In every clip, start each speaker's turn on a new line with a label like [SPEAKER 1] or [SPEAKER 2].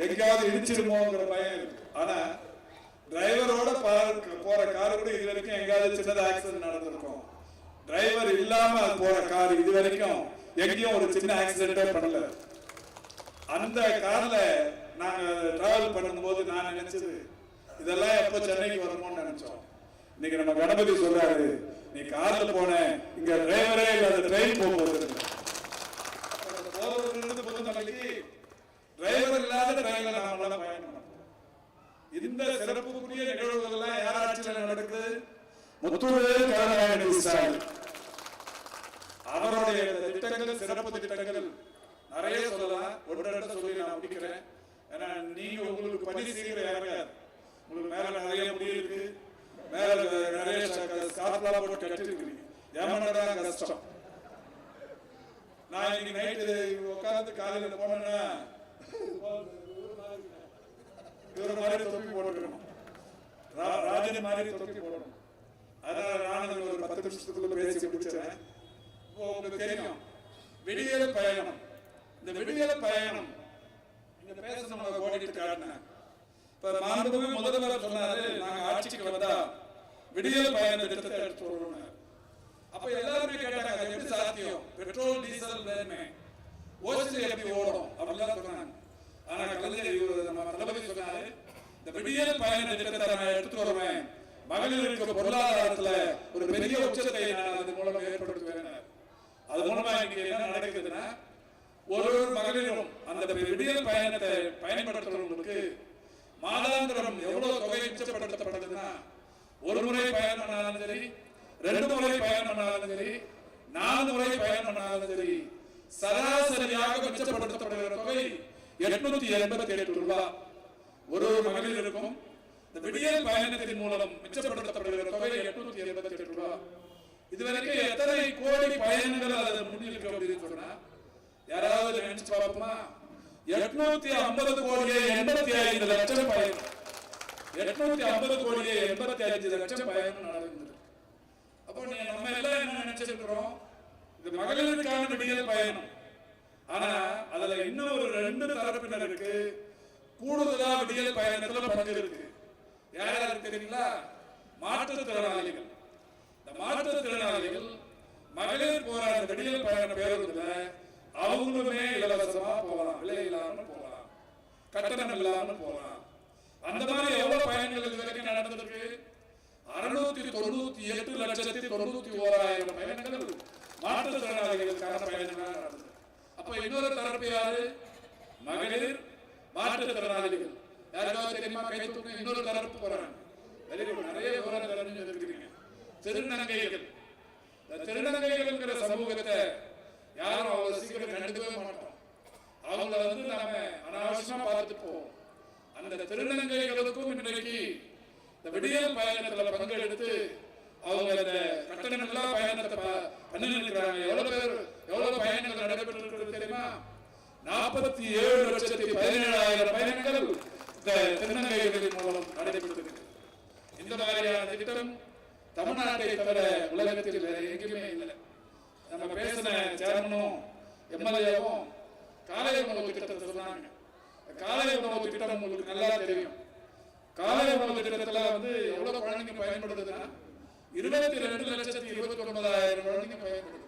[SPEAKER 1] எங்கேயாவது இடிச்சிருமோங்கிற பயம் இருக்கு. ஆனா டிரைவரோட போற கார் கூட இது வரைக்கும் எங்கேயாவது சின்னதாக ஆக்சிடென்ட் நடந்திருக்கும். டிரைவர் இல்லாம போற கார் இது வரைக்கும் எங்கேயும் ஒரு சின்ன ஆக்சிடென்டே பண்ணல. அந்த கார்ல நாங்க டிராவல் பண்ணும்போது நான் நினைச்சது இதெல்லாம் எப்போ சென்னைக்கு வருமோன்னு நினைச்சோம். இன்னைக்கு நம்ம கணபதி சொல்றாரு நீ கார்ல போன இங்க டிரைவரே இல்லாத ட்ரெயின் போகும்போது போறவர்களிருந்து புதுநலைக்கு டிரைவர் இல்லாத ட்ரெயின்ல நாம பயணம் பண்ணோம். இந்த சிறப்புக்குரிய நிகழ்வுகள் எல்லாம் யார் ஆட்சியில் நடக்குது? முத்துவேல் கருணாநிதி ஸ்டாலின் அவருடைய திட்டங்கள் சிறப்பு திட்டங்கள் நிறைய சொல்லலாம். ஒன்று சொல்லி நான் முடிக்கிறேன். ஏன்னா நீங்க உங்களுக்கு பணி சீக்கிரம் இறங்காது உங்களுக்கு மேல நிறைய முடி இருக்கு. மேல நிறைய ஸ்கார்ப்லாம் போட்டு கட்டிருக்கிறீங்க. ஏமாண்டா கஷ்டம். நான் இன்னைக்கு நைட்டு உட்கார்ந்து காலையில போனேன்னா இவரை மாதிரி தொப்பி போட்டுக்கணும் ராஜனை மாதிரி தொப்பி போடணும். அதனால நானும் ஒரு பத்து நிமிஷத்துக்குள்ள பேசி முடிச்சிடறேன். இப்போ உங்களுக்கு தெரியும் விடியல் பயணம். இந்த விடியல் பயணம் இந்த பேச நம்ம ஓடிட்டு காட்டினேன். இப்ப மாண்புமிகு முதல்வர் சொன்னாரு நாங்க ஆட்சிக்கு வந்தா விடியல் பயண திட்டத்தை எடுத்து வருவோம் அப்ப எல்லாருமே கேட்டாங்க எப்படி சாத்தியம்? பெட்ரோல் டீசல் வேணுமே ஓசில எப்படி ஓடும்? அப்படிலாம் சொன்னாங்க. ஆனா கலைஞர் இவரு நம்ம தளபதி சொன்னாரு இந்த விடியல் பயண திட்டத்தை நான் எடுத்து வருவேன். மகளிருக்கு பொருளாதாரத்துல ஒரு பெரிய உச்சத்தை நான் அது மூலமா ஏற்படுத்துவேன். அது மூலமா இங்க என்ன நடக்குதுன்னா ஒரு ஒரு மகளிரும் அந்த விடியல் பயணத்தை பயன்படுத்துறவங்களுக்கு மாதாந்திரம் எவ்வளவு தொகை மிச்சப்படுத்தப்படுதுன்னா ஒரு முறை பயணம் பண்ணாலும் சரி ரெண்டு முறை பயணம் பண்ணாலும் சரி நாலு முறை பயணம் பண்ணாலும் சரி சராசரியாக மிச்சப்படுத்தப்படுகிற தொகை எட்நூத்தி எண்பத்தி எட்டு ரூபாய் ஒரு ஒரு மகளிருக்கும் இந்த விடியல் பயணத்தின் மூலம் மிச்சப்படுத்தப்படுகிற தொகை எட்நூத்தி எண்பத்தி எட்டு ரூபாய் இதுவரைக்கும் எத்தனை கோடி பயணங்கள் அது முன்னிருக்கு அப்படின்னு சொன்னா யாராவது நினைச்சு பார்ப்போமா? எட்நூத்தி ஐம்பது கோடியே எண்பத்தி ஐந்து லட்சம் பயணம். எட்நூத்தி ஐம்பது கோடியே எண்பத்தி ஐந்து லட்சம் பயணம் நடந்தது அப்போ நம்ம எல்லாம் என்ன நினைச்சிருக்கிறோம் இது மகளிருக்கான விடியல் பயணம். ஆனா அதுல இன்னும் ஒரு ரெண்டு தரப்பினருக்கு கூடுதலா விடியல் பயணத்துல பங்கு இருக்கு யார் யாருக்கு தெரியுங்களா? மாற்றுத்திறனாளிகள். இந்த மாற்றுத்திறனாளிகள் மகளிர் போற விடியல் பயண பேருந்துல அவங்களுமே இலவசமா போகலாம். விலை இல்லாம போகலாம். கட்டணம் இல்லாம போகலாம். அந்த மாதிரி எவ்வளவு பயணங்கள் இது வரைக்கும் நடந்திருக்கு? அறுநூத்தி தொண்ணூத்தி எட்டு லட்சத்தி தொண்ணூத்தி ஓராயிரம் பயணங்கள் மாற்றுத்திறனாளிகளுக்கான பயணங்கள் நடந்தது அப்ப இன்னொரு தரப்பு யாரு? மகளிர் மாற்றுத்திறனாளிகள். யாராவது தெரியுமா? கை தூக்க இன்னொரு தரப்பு போறாங்க. நிறைய விவரம் தெரிஞ்சு திருநங்கைகள். இந்த திருநங்கைகள்ங்கிற சமூகத்தை யாரும் அவ்வளவு சீக்கிரம் கண்டுக்கவே மாட்டோம். அவங்கள வந்து நாம அனாவசியமா பார்த்துட்டு போவோம். அந்த திருநங்கைகளுக்கும் இன்றைக்கு இந்த விடியல் பயணத்துல பங்கெடுத்து அவங்க அந்த கட்டணம் இல்லா பயணத்தை ப- பண்ணி இருக்கிறாங்க. எவ்வளவு பேர் எவ்வளவு பயணங்கள் நடைபெற்று தெரியுமா? நாற்பத்தி ஏழு லட்சத்தி பதினேழாயிரம் பயணங்கள் இந்த திருநங்கைகளின் மூலம் நடைபெற்றிருக்கிறது இந்த மாதிரியான திட்டம் தமிழ்நாட்டை தவிர உலகத்தில் எங்குமே இல்லை. நம்ம பேசின சேர்மனும் எம்எல்ஏவும் காலை உணவு திட்டத்தை சொன்னாங்க. காலை உணவு திட்டம் உங்களுக்கு நல்லா தெரியும். காலை உணவு திட்டத்தில் வந்து எவ்வளவு குழந்தைங்க பயன்படுதுன்னா இருபத்தி ரெண்டு லட்சத்தி இருபத்தி ஒன்பதாயிரம் குழந்தைங்க பயன்படுது.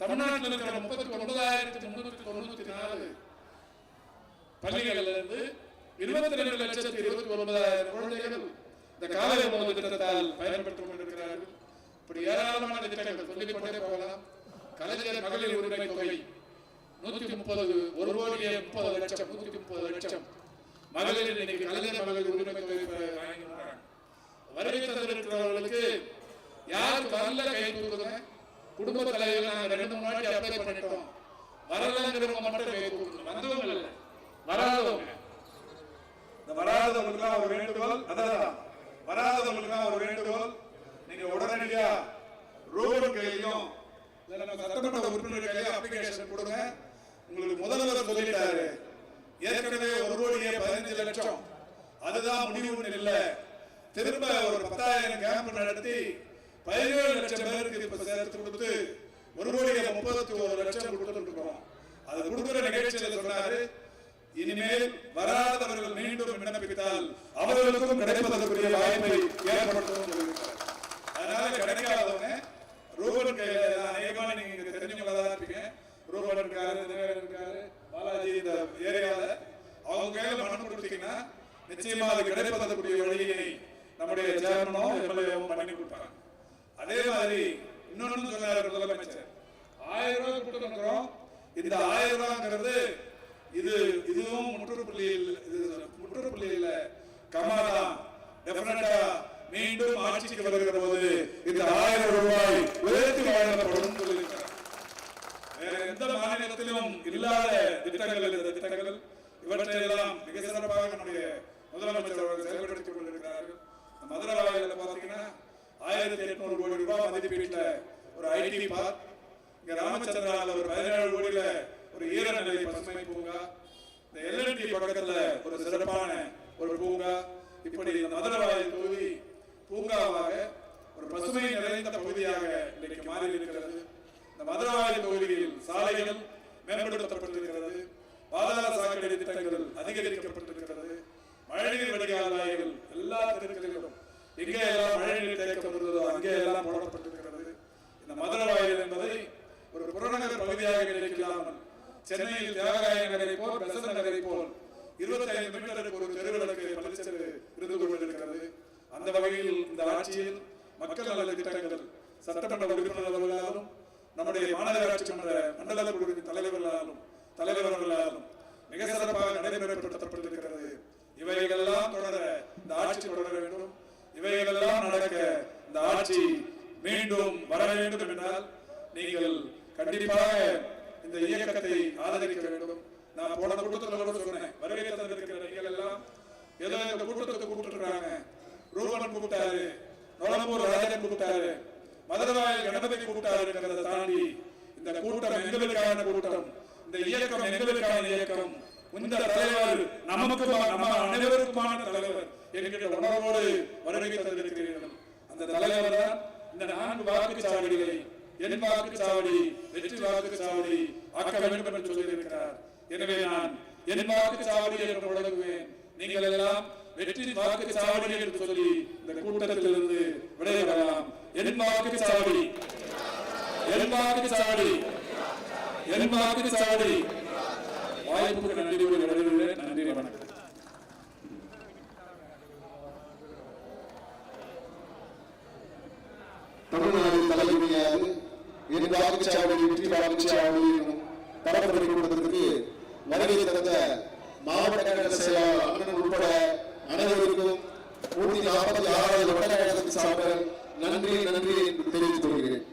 [SPEAKER 1] தமிழ்நாட்டில் இருக்கிற முப்பத்தி ஒன்பதாயிரத்தி முன்னூத்தி தொண்ணூத்தி நாலு பள்ளிகள்ல இருந்து இருபத்தி ரெண்டு லட்சத்தி இருபத்தி ஒன்பதாயிரம் குழந்தைகள் இந்த காலை உணவு திட்டத்தால் பயன்பெற்றுக் கொண்டிருக்கிறார்கள். இப்படி ஏராளமான திட்டங்கள் சொல்லிக் கொண்டே போகலாம். கலைஞர் மகளிர் உரிமை தொகை நூத்தி முப்பது ஒரு கோடியே முப்பது லட்சம் நூத்தி முப்பது லட்சம். மகளிர் இன்னைக்கு கலைஞர் மகளிர் உரிமை தொகை பெற வருகை தந்திருக்கிறவர்களுக்கு யார் வரல கை கொடுக்குறேன் குடும்ப தலைவர் நாங்கள் ரெண்டு மூணு வாட்டி அப்ளை பண்ணிட்டோம். வரலங்கிறவங்க மட்டும் கை தூக்கணும் வந்தவங்க இல்லை. வராதவங்க. இந்த வராதவங்களுக்குலாம் ஒரு வேண்டுகோள் அதான். வராதவங்களுக்குலாம் ஒரு வேண்டுகோள். நீங்க உடனடியா ரூபன் கையிலையும் நம்ம சட்டமன்ற உறுப்பினர் கையிலையும் அப்ளிகேஷன் கொடுங்க. உங்களுக்கு முதல்வர் சொல்லிட்டாரு. ஏற்கனவே ஒரு கோடியே பதினஞ்சு லட்சம். அதுதான் முடிவுன்னு இல்லை. திரும்ப ஒரு பத்தாயிரம் கேம்ப் நடத்தி பதினேழு லட்சம் பேருக்கு இப்ப சேர்த்து கொடுத்து ஒரு கோடியே முப்பத்தி ஒரு லட்சம் கொடுத்துட்டு இருக்கோம் அது கொடுக்குற நிகழ்ச்சியில் சொன்னாரு இனிமேல் வராதவர்கள் மீண்டும் விண்ணப்பித்தால் அவர்களுக்கும் கிடைப்பதற்குரிய வாய்ப்பை ஏற்படுத்தும் அதனால கிடைக்காதவங்க ரூபன் கையில அநேகமா நீங்க இங்க தெரிஞ்சவங்களா தான் இருப்பீங்க. ரூபன் இருக்காரு இருக்காரு பாலாஜி இந்த ஏரியால. அவங்க கையில மனம் கொடுத்தீங்கன்னா நிச்சயமா அது கிடைப்பதற்குரிய வழியை நம்முடைய சேர்மனும் எம்எல்ஏவும் பண்ணி கொடுப்பாங்க. அதே மாதிரி இன்னொன்னு சொன்னார் முதலமைச்சர். ஆயிரம் ரூபாய் கொடுத்துருக்கிறோம். இந்த ஆயிரம் ரூபாங்கிறது இது இதுவும் முற்றுப்புள்ளியில் இது முற்றுப்புள்ளி இல்ல கமாதான் டெஃபினட்டா மீண்டும் ஆட்சிக்கு வருகிற போது இந்த ஆயிரம் ரூபாய் உயர்த்தி வழங்கப்படும் சொல்லியிருக்கிறார். வேற எந்த மாநிலத்திலும் இல்லாத திட்டங்கள் இந்த திட்டங்கள் இவற்றையெல்லாம் மிக சிறப்பாக நம்முடைய முதலமைச்சர் அவர்கள் செயல்படுத்திக் கொண்டிருக்கிறார்கள். மதுரை வாயில பாத்தீங்கன்னா ஆயிரத்தி எட்நூறு கோடி ரூபாய் மதிப்பீட்டில் ஒரு ஐடி பார்க் இங்க ராமச்சந்திரால ஒரு பதினேழு கோடியில ஒரு ஈரநிலை பசுமை பூங்கா இந்த எல்என்டி பக்கத்துல ஒரு சிறப்பான ஒரு பூங்கா இப்படி இந்த மதுரை தொகுதி பூங்காவாக ஒரு பசுமை நிறைந்த பகுதியாக இன்றைக்கு மாறி இருக்கிறது. இந்த மதுரவாயல் தொகுதியில் சென்னையில் நகரை போல் பெசன் நகரை போல் இருபத்தி ஐந்து மீட்டருக்கு ஒரு தெருவிளக்கு பளிச்சென்று இருந்து கொண்டிருக்கிறது. அந்த வகையில் இந்த ஆட்சியில் மக்கள் நல திட்டங்கள் சட்டமன்ற உறுப்பினர்களாலும் நம்முடைய மாநகராட்சி மன்ற மண்டல குழுவின் தலைவர்களாலும் தலைவர்களாலும் மிக சிறப்பாக நடைமுறைப்படுத்தப்பட்டிருக்கிறது. இவைகளெல்லாம் தொடர இந்த ஆட்சி தொடர வேண்டும். இவைகளெல்லாம் நடக்க இந்த ஆட்சி மீண்டும் வர வேண்டும் என்றால் நீங்கள் கண்டிப்பாக இந்த இயக்கத்தை ஆதரிக்க வேண்டும். நான் போன கூட்டத்தில் கூட சொன்னேன். வருகை தந்திருக்கிற நீங்கள் எல்லாம் ஏதோ இந்த கூட்டத்தை கூப்பிட்டுருக்காங்க ரூபன் கூப்பிட்டாரு நொளம்பூர் ராஜன் கூப்பிட்டாரு மதுரவாயல் கணபதி கூப்பிட்டாருங்கிறத தாண்டி இந்த கூட்டம் எங்களுக்கான கூட்டம். இந்த இயக்கம் எங்களுக்கான இயக்கம். இந்த தலைவர் நமக்கு நம்ம அனைவருக்குமான தலைவர். என்கிற உணர்வோடு வருகை தந்திருக்கிறீர்கள். அந்த தலைவர் தான் இந்த நான்கு வாக்கு சாவடிகளை என் வாக்குச்சாவடி வெற்றி வாக்குச்சாவடி ஆக்க வேண்டும் என்று சொல்லியிருக்கிறார். எனவே நான் என் வாக்குச்சாவடி என்று முழங்குவேன். நீங்கள் எல்லாம் வெற்றி வாக்குச்சாவடி என்று சொல்லி இந்த கூட்டத்திலிருந்து விடைபெறலாம். என் வாக்குச்சாவடி. என் வாக்குச்சாவடி. என் வாக்குச்சாவடி. வாய்ப்புக்கு நன்றி கூறி விடைபெறுகிறேன். நன்றி வணக்கம்.
[SPEAKER 2] தமிழ்நாடு தலைமையாக என் வாக்குச்சாவடி வெற்றி வாக்குச்சாவடி எனும் பரப்புரை கூட்டத்திற்கு வருகை தந்த மாவட்ட கழக செயலாளர் அண்ணன் உட்பட அனைவருக்கும் நூற்றி நாற்பத்தி ஆறாவது வட்டக்கழகத்தின் சார்பில் நன்றி நன்றி என்று தெரிவித்துக் கொள்கிறேன்.